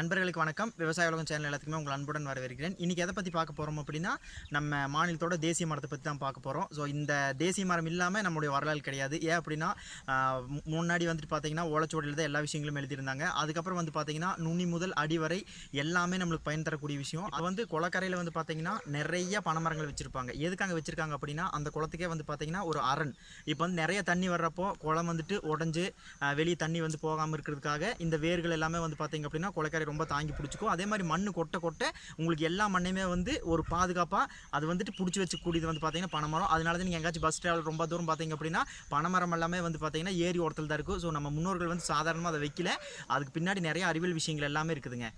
நண்பர்களுக்கு வணக்கம். விவசாய உலகம் சேனல் எல்லாத்துக்குமே உங்கள் அன்புடன் வரவேற்கிறேன். இன்றைக்கி எதை பற்றி பார்க்க போகிறோம் அப்படின்னா நம்ம மாநிலத்தோட தேசிய மரத்தை பற்றி தான் பார்க்க போகிறோம் ஸோ இந்த தேசிய மரம் இல்லாமல் நம்மளுடைய வரலாறு கிடையாது. ஏன் அப்படின்னா முன்னாடி வந்துட்டு பார்த்தீங்கன்னா ஓலைச்சுவடியில் தான் எல்லா விஷயங்களும் எழுதியிருந்தாங்க. அதுக்கப்புறம் வந்து பார்த்தீங்கன்னா நுனி முதல் அடி வரை எல்லாமே நம்மளுக்கு பயன் தரக்கூடிய விஷயம். அது வந்து குளக்கரையில் வந்து பார்த்தீங்கன்னா நிறைய பனைமரங்கள் வச்சுருப்பாங்க. எதுக்காக வச்சுருக்காங்க அப்படின்னா அந்த குளத்துக்கே வந்து பார்த்தீங்கன்னா ஒரு அரண். இப்போ வந்து நிறைய தண்ணி வர்றப்போ குளம் வந்துட்டு உடஞ்சி வெளியே தண்ணி வந்து போகாமல் இருக்கிறதுக்காக இந்த வேர்கள் எல்லாமே வந்து பார்த்தீங்க அப்படின்னா குளக்கரை ரொம்ப தாங்கி பிடிச்சிக்கும். அதே மாதிரி மண் கொட்ட கொட்ட உங்களுக்கு எல்லா மண்ணையுமே வந்து ஒரு பாதுகாப்பாக அது வந்துட்டு பிடிச்சி வச்சுக்கூடியது வந்து பார்த்தீங்கன்னா பனைமரம். அதனால தான் நீங்கள் எங்கேயாச்சும் பஸ் ட்ராவல் ரொம்ப தூரம் பார்த்தீங்க அப்படின்னா பனைமரம் எல்லாமே வந்து பார்த்தீங்கன்னா ஏரி ஓரத்தில் தான் இருக்கும். ஸோ நம்ம முன்னோர்கள் வந்து சாதாரணமாக அதை வைக்கல. அதுக்கு பின்னாடி நிறைய அறிவியல் விஷயங்கள் எல்லாமே இருக்குதுங்க.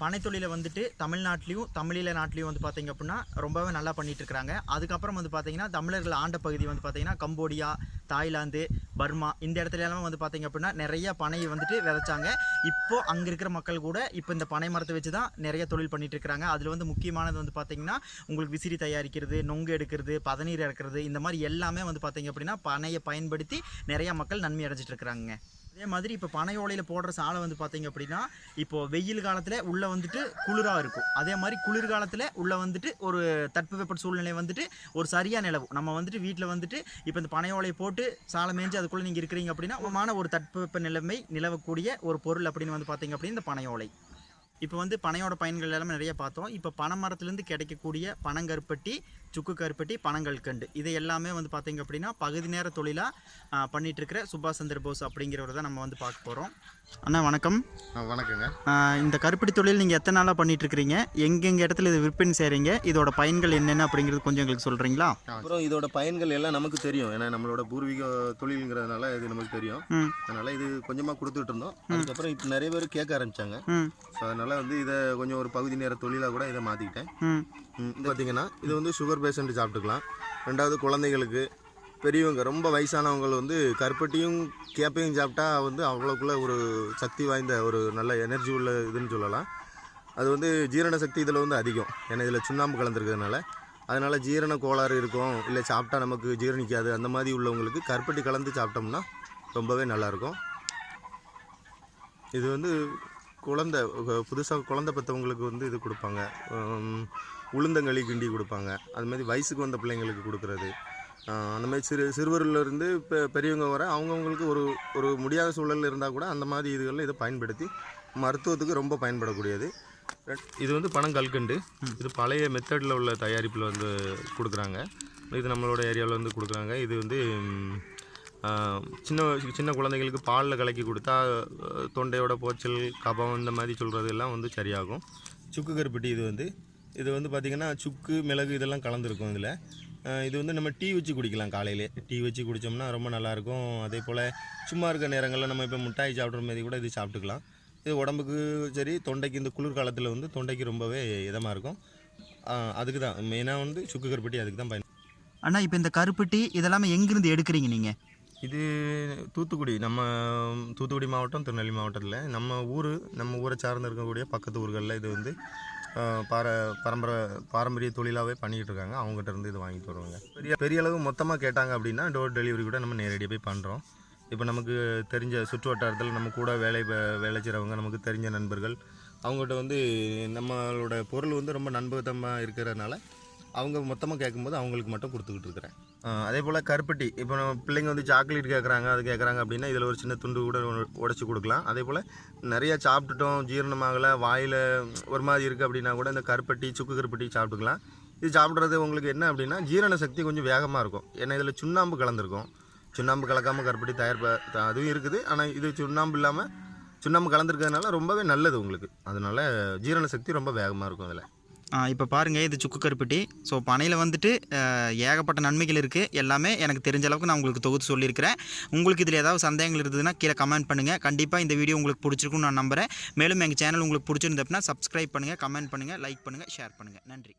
பனைத்தொழிலை வந்துட்டு தமிழ்நாட்டிலையும் தமிழீழ நாட்டிலையும் வந்து பார்த்திங்க அப்படின்னா ரொம்பவே நல்லா பண்ணிட்டு அதுக்கப்புறம் வந்து பார்த்திங்கன்னா தமிழர்கள் ஆண்ட பகுதி வந்து பார்த்திங்கன்னா கம்போடியா தாய்லாந்து பர்மா இந்த இடத்துல எல்லாம் வந்து பார்த்திங்க அப்படின்னா நிறைய பனையை வந்துட்டு விதைச்சாங்க. இப்போது அங்கே இருக்கிற மக்கள் கூட இப்போ இந்த பனை மரத்தை வச்சு தான் நிறைய தொழில் பண்ணிகிட்டு இருக்கிறாங்க அதில் வந்து முக்கியமானது வந்து பார்த்திங்கன்னா உங்களுக்கு விசிறி தயாரிக்கிறது நொங்கு எடுக்கிறது பதநீர் இறக்குறது இந்த மாதிரி எல்லாமே வந்து பார்த்திங்க அப்படின்னா பனையை பயன்படுத்தி நிறையா மக்கள் நன்மை அடைஞ்சிட்டு இருக்கிறாங்க அதே மாதிரி இப்போ பனை ஓலையில் போடுற சாலை வந்து பார்த்தீங்க அப்படின்னா இப்போ வெயில் காலத்தில் உள்ளே வந்துட்டு குளிராக இருக்கும். அதே மாதிரி குளிர் காலத்தில் உள்ளே வந்துட்டு ஒரு தட்பவெப்ப சூழ்நிலை வந்துட்டு ஒரு சரியாக நிலவும். நம்ம வந்துட்டு வீட்டில் வந்துட்டு இப்போ இந்த பனையோலையை போட்டு சாலை மேய்ஞ்சி அதுக்குள்ளே நீங்கள் இருக்கிறீங்க அப்படின்னா உமான ஒரு தட்பவெப்ப நிலைமை நிலவக்கூடிய ஒரு பொருள் அப்படின்னு வந்து பார்த்தீங்க அப்படின்னா இந்த பனை ஓலை. இப்போ வந்து பனையோட பயன்கள் எல்லாமே நிறைய பார்த்தோம். இப்போ பனை மரத்துலேருந்து கிடைக்கக்கூடிய பனங்கருப்பட்டி சுக்கு கருப்பட்டி பனங்கல்கண்டு இது எல்லாமே வந்து பார்த்தீங்க அப்படின்னா பகுதி நேர தொழிலாக பண்ணிட்டு இருக்கிற சுபாஷ் சந்திர போஸ் அப்படிங்கிறவரை தான் நம்ம வந்து பார்க்க போகிறோம் அண்ணா வணக்கம். வணக்கங்க. இந்த கருப்பட்டி தொழில் நீங்கள் எத்தனை நாளாக பண்ணிட்டு இருக்கிறீங்க எங்கெங்க இடத்துல இது விற்பனை செய்கிறீங்க இதோட பயன்கள் என்னென்ன அப்படிங்கிறது கொஞ்சம் எங்களுக்கு சொல்கிறீங்களா அப்புறம் இதோட பயன்கள் எல்லாம் நமக்கு தெரியும். ஏன்னா நம்மளோட பூர்வீக தொழிலுங்கிறதுனால இது நமக்கு தெரியும். அதனால இது கொஞ்சமாக கொடுத்துட்டு இருந்தோம். அதுக்கப்புறம் இப்போ நிறைய பேர் கேட்க ஆரம்பிச்சாங்க. ம். ஸோ அதனால வந்து இதை கொஞ்சம் ஒரு பகுதி நேர தொழிலாக கூட இதை மாற்றிக்கிட்டேன் பார்த்தீங்கன்னா இது வந்து சுகர் பேஷண்ட்டு சாப்பிட்டுக்கலாம். ரெண்டாவது குழந்தைகளுக்கு பெரியவங்க ரொம்ப வயசானவங்க வந்து கருப்பட்டியும் கேப்பையும் சாப்பிட்டா வந்து அவ்வளோக்குள்ள ஒரு சக்தி வாய்ந்த ஒரு நல்ல எனர்ஜி உள்ள இதுன்னு சொல்லலாம். அது வந்து ஜீரண சக்தி இதில் வந்து அதிகம். ஏன்னா இதில் சுண்ணாம்பு கலந்துருக்கிறதுனால. அதனால் ஜீரண கோளாறு இருக்கும். இல்லை சாப்பிட்டா நமக்கு ஜீரணிக்காது. அந்த மாதிரி உள்ளவங்களுக்கு கருப்பட்டி கலந்து சாப்பிட்டோம்னா ரொம்பவே நல்லாயிருக்கும் இது வந்து குழந்த புதுசாக குழந்த பெற்றவங்களுக்கு வந்து இது கொடுப்பாங்க. உளுந்தங்களி கிண்டி கொடுப்பாங்க. அது மாதிரி வயசுக்கு வந்த பிள்ளைங்களுக்கு கொடுக்குறது. அந்த மாதிரி சிறு சிறுவர்லேருந்து இப்போ பெரியவங்க வர அவங்கவுங்களுக்கு ஒரு ஒரு முடியாத சூழல் இருந்தால் கூட அந்த மாதிரி இதுகளில் இதை பயன்படுத்தி மருத்துவத்துக்கு ரொம்ப பயன்படக்கூடியது. இது வந்து பனங்கல்கண்டு இது பழைய மெத்தடில் உள்ள தயாரிப்பில் வந்து கொடுக்குறாங்க. இது நம்மளோட ஏரியாவில் வந்து கொடுக்குறாங்க. இது வந்து சின்ன சின்ன குழந்தைகளுக்கு பாலில் கலக்கி கொடுத்தா தொண்டையோட போச்சல் கபம் இந்த மாதிரி சொல்கிறது எல்லாம் வந்து சரியாகும். சுக்கு கருப்பட்டி இது வந்து. இது வந்து பார்த்திங்கன்னா சுக்கு மிளகு இதெல்லாம் கலந்துருக்கும் இதில். இது வந்து நம்ம டீ வச்சு குடிக்கலாம் காலையிலே. டீ வச்சு குடித்தோம்னா ரொம்ப நல்லாயிருக்கும். அதே போல் சும்மா இருக்க நேரங்களில் நம்ம இப்போ மிட்டாய் சாப்பிட்ற மாதிரி கூட இது சாப்பிட்டுக்கலாம். இது உடம்புக்கு சரி தொண்டைக்கு இந்த குளிர்காலத்தில் வந்து தொண்டைக்கு ரொம்பவே இதமாக இருக்கும். அதுக்கு தான். மெயினாக வந்து சுக்கு கருப்பட்டி அதுக்கு தான் பயன் அண்ணா இப்போ இந்த கருப்பட்டி இதெல்லாமே எங்கேருந்து எடுக்கிறீங்க நீங்கள் இது தூத்துக்குடி நம்ம தூத்துக்குடி மாவட்டம் திருநெல்வேலி மாவட்டத்தில். நம்ம ஊர் நம்ம ஊரை சார்ந்து இருக்கக்கூடிய பக்கத்து ஊர்களில் இது வந்து பார பரம்பரை பாரம்பரிய தொழிலாகவே பண்ணிக்கிட்டு இருக்காங்க. அவங்ககிட்ட இருந்து இது வாங்கிட்டு வருவாங்க. பெரிய பெரிய அளவு மொத்தமாக கேட்டாங்க அப்படின்னா டோர் டெலிவரி கூட நம்ம நேரடியாக போய் பண்ணுறோம் இப்போ நமக்கு தெரிஞ்ச சுற்று வட்டாரத்தில் நம்ம கூட வேலை வேலை செய்கிறவங்க நமக்கு தெரிஞ்ச நண்பர்கள் அவங்ககிட்ட வந்து நம்மளோட பொருள் வந்து ரொம்ப நண்பகத்தமாக இருக்கிறதுனால அவங்க மொத்தமாக கேட்கும்போது அவங்களுக்கு மட்டும் கொடுத்துக்கிட்டு இருக்கிறேன். அதே போல் கருப்பட்டி. இப்போ நம்ம பிள்ளைங்க வந்து சாக்லேட் கேட்குறாங்க அது கேட்குறாங்க அப்படின்னா இதில் ஒரு சின்ன துண்டு கூட உடச்சி கொடுக்கலாம். அதே போல் நிறைய சாப்பிட்டுட்டோம் ஜீரணமாகலை வாயில் ஒரு மாதிரி இருக்குது அப்படின்னா கூட இந்த கருப்பட்டி சுக்கு கருப்பட்டி சாப்பிட்டுக்கலாம். இது சாப்பிட்றது உங்களுக்கு என்ன அப்படின்னா ஜீரண சக்தி கொஞ்சம் வேகமாக இருக்கும். ஏன்னா இதில் சுண்ணாம்பு கலந்துருக்கும். சுண்ணாம்பு கலக்காமல் கருப்பட்டி தயார் அதுவும் இருக்குது. ஆனால் இது சுண்ணாம்பு இல்லாமல் சுண்ணாம்பு கலந்துருக்கிறதுனால ரொம்பவே நல்லது உங்களுக்கு. அதனால ஜீரண சக்தி ரொம்ப வேகமாக இருக்கும் அதில். இப்போ பாருங்கள் இது சுக்கு கருப்பட்டி. ஸோ பனையில் வந்துட்டு ஏகப்பட்ட நன்மைகள் இருக்குது எல்லாமே எனக்கு தெரிஞ்ச அளவுக்கு நான் உங்களுக்கு தொகுத்து சொல்லியிருக்கிறேன். உங்களுக்கு இதில் ஏதாவது சந்தேகங்கள் இருந்ததுன்னா கீழே கமெண்ட் பண்ணுங்கள் கண்டிப்பாக இந்த வீடியோ உங்களுக்கு பிடிச்சிருக்குன்னு நான் நம்புகிறேன் மேலும் எங்கள் சேனல் உங்களுக்கு பிடிச்சிருந்தப்பனா சப்ஸ்கிரைப் பண்ணுங்கள் கமெண்ட் பண்ணுங்கள் லைக் பண்ணுங்கள் ஷேர் பண்ணுங்கள் நன்றி.